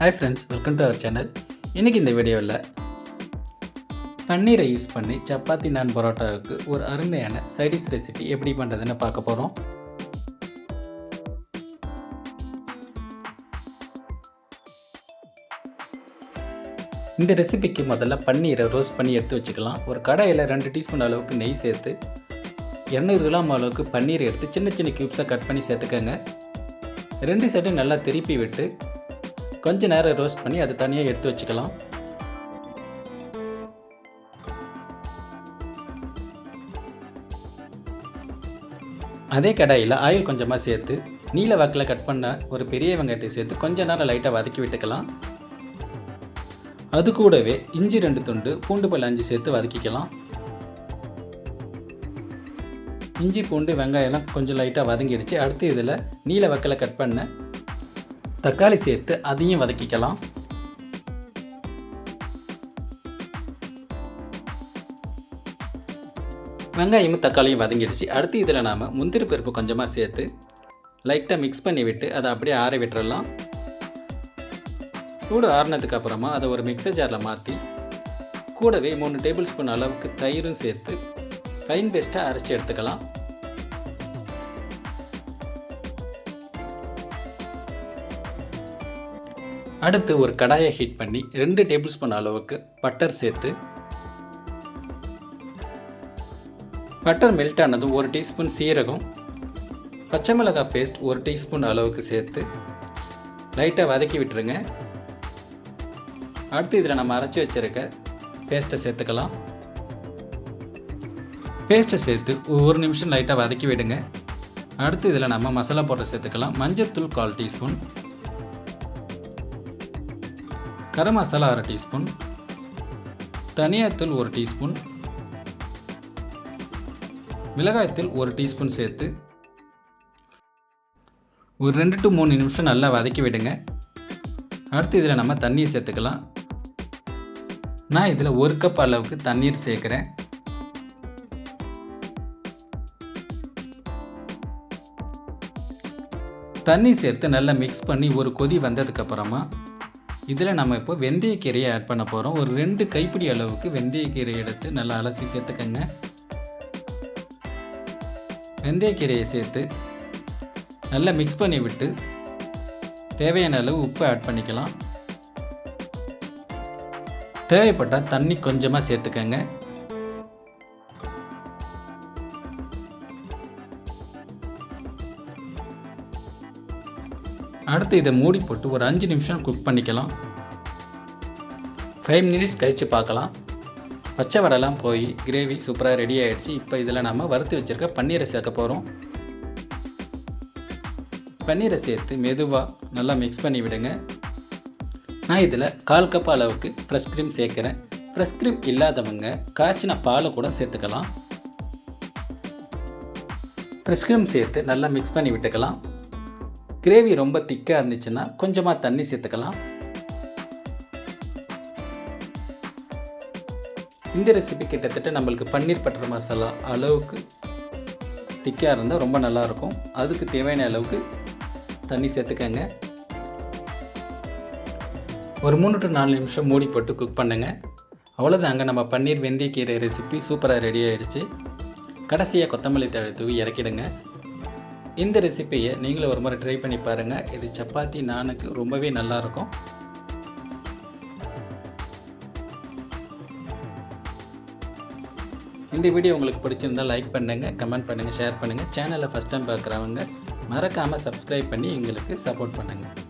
Hi friends welcome to our channel இன்றைக்கி இந்த வீடியோவில் பன்னீரை யூஸ் பண்ணி சப்பாத்தி நான் பரோட்டாவுக்கு ஒரு அருமையான சைடிஷ் ரெசிபி எப்படி பண்ணுறதுன்னு பார்க்க போகிறோம் இந்த ரெசிபிக்கு முதல்ல பன்னீரை ரோஸ்ட் பண்ணி எடுத்து வச்சுக்கலாம். ஒரு கடையில் ரெண்டு டீஸ்பூன் அளவுக்கு நெய் சேர்த்து இரநூறு கிராம் அளவுக்கு பன்னீர் எடுத்து சின்ன சின்ன க்யூப்ஸாக கட் பண்ணி சேர்த்துக்கோங்க. ரெண்டு சைடும் நல்லா திருப்பி விட்டு கொஞ்ச நேரம் ரோஸ்ட் பண்ணி அதை தனியாக எடுத்து வச்சுக்கலாம். அதே கடாயில் ஆயில் கொஞ்சமாக சேர்த்து நீல வாக்கில் கட் பண்ண ஒரு பெரிய வெங்காயத்தை சேர்த்து கொஞ்ச நேரம் லைட்டாக வதக்கி விட்டுக்கலாம். அது கூடவே இஞ்சி ரெண்டு துண்டு பூண்டு பல் அஞ்சு சேர்த்து வதக்கிக்கலாம். இஞ்சி பூண்டு வெங்காயம்லாம் கொஞ்சம் லைட்டாக வதங்கிடுச்சு. அடுத்து இதில் நீல வக்கலை கட் பண்ண தக்காளி சேர்த்து அதையும் வதக்கிக்கலாம். வெங்காயமும் தக்காளியும் வதங்கிடுச்சு. அடுத்து இதில் நாம் முந்திரி பருப்பு கொஞ்சமாக சேர்த்து லைட்டாக மிக்ஸ் பண்ணி விட்டு அதை அப்படியே ஆற விட்டுறலாம். சூடு ஆறினதுக்கு அப்புறமா அதை ஒரு மிக்சர் ஜாரில் மாற்றி கூடவே மூணு டேபிள் ஸ்பூன் அளவுக்கு தயிரும் சேர்த்து ஃபைன் பேஸ்ட்டாக அரைச்சி எடுத்துக்கலாம். அடுத்து ஒரு கடாயை ஹீட் பண்ணி ரெண்டு டேபிள் ஸ்பூன் அளவுக்கு பட்டர் சேர்த்து பட்டர் மெல்ட் ஆனதும் ஒரு டீஸ்பூன் சீரகம் பச்சை மிளகாய் பேஸ்ட் ஒரு டீஸ்பூன் அளவுக்கு சேர்த்து லைட்டாக வதக்கி விட்டுருங்க. அடுத்து இதில் நம்ம அரைச்சி வச்சுருக்க பேஸ்ட்டை சேர்த்துக்கலாம். பேஸ்ட்டை சேர்த்து ஒரு நிமிஷம் லைட்டாக வதக்கி விடுங்க. அடுத்து இதில் நம்ம மசாலா பவுடர் சேர்த்துக்கலாம். மஞ்சள்தூள் கால் டீஸ்பூன் கரம் மசாலா அரை டீஸ்பூன் தனியாத்தூள் ஒரு டீஸ்பூன் மிளகாய்த்தூள் ஒரு டீஸ்பூன் சேர்த்து ஒரு ரெண்டு டு மூணு நிமிஷம் நல்லா வதக்கி விடுங்க. அடுத்து இதில் நம்ம தண்ணியை சேர்த்துக்கலாம். நான் இதில் ஒரு கப் அளவுக்கு தண்ணீர் சேர்க்குறேன். தண்ணி சேர்த்து நல்லா மிக்ஸ் பண்ணி ஒரு கொதி வந்ததுக்கப்புறமா இதில் நம்ம இப்போ வெந்தயக்கீரையை ஆட் பண்ண போகிறோம் ஒரு ரெண்டு கைப்பிடி அளவுக்கு வெந்தயக்கீரை எடுத்து நல்லா அலசி சேர்த்துக்கங்க. வெந்தயக்கீரையை சேர்த்து நல்லா மிக்ஸ் பண்ணி விட்டு தேவையான அளவு உப்பு ஆட் பண்ணிக்கலாம். தேவைப்பட்டால் தண்ணி கொஞ்சமாக சேர்த்துக்கங்க. அடுத்து இதை மூடி போட்டு ஒரு அஞ்சு நிமிஷம் குக் பண்ணிக்கலாம். ஃபைவ் மினிட்ஸ் கழித்து பார்க்கலாம். பச்சை வடைலாம் போய் கிரேவி சூப்பராக ரெடி ஆகிடுச்சு இப்போ இதில் நம்ம வறுத்து வச்சுருக்க பன்னீரை சேர்க்க போகிறோம் பன்னீரை சேர்த்து மெதுவாக நல்லா மிக்ஸ் பண்ணி விடுங்க. நான் இதில் கால் கப் அளவுக்கு ஃப்ரெஷ் க்ரீம் சேர்க்குறேன். ஃப்ரெஷ் க்ரீம் இல்லாதவங்க காய்ச்சின பாலை கூட சேர்த்துக்கலாம். ஃப்ரெஷ் க்ரீம் சேர்த்து நல்லா மிக்ஸ் பண்ணி விட்டுக்கலாம். கிரேவி ரொம்ப திக்காக இருந்துச்சுன்னா கொஞ்சமாக தண்ணி சேர்த்துக்கலாம். இந்த ரெசிபி கிட்டத்தட்ட நம்மளுக்கு பன்னீர் பட்டர் மசாலா அளவுக்கு திக்காக இருந்தால் ரொம்ப நல்லாயிருக்கும். அதுக்கு தேவையான அளவுக்கு தண்ணி சேர்த்துக்கங்க. ஒரு மூணு டு நாலு நிமிஷம் மூடி போட்டு குக் பண்ணுங்கள் அவ்வளோதாங்க நம்ம பன்னீர் வெந்தயக்கீரை ரெசிபி சூப்பராக ரெடி ஆகிடுச்சு கடைசியாக கொத்தமல்லி தழை தூவி இறக்கிடுங்க. இந்த ரெசிப்பியை நீங்களும் ஒரு முறை ட்ரை பண்ணி பாருங்கள் இது சப்பாத்தி நானுக்கு ரொம்பவே நல்லாயிருக்கும் இந்த வீடியோ உங்களுக்கு பிடிச்சிருந்தால் லைக் பண்ணுங்கள் கமெண்ட் பண்ணுங்கள் ஷேர் பண்ணுங்கள் சேனலை ஃபஸ்ட் டைம் பார்க்குறவங்க மறக்காமல் சப்ஸ்கிரைப் பண்ணி எங்களுக்கு சப்போர்ட் பண்ணுங்கள்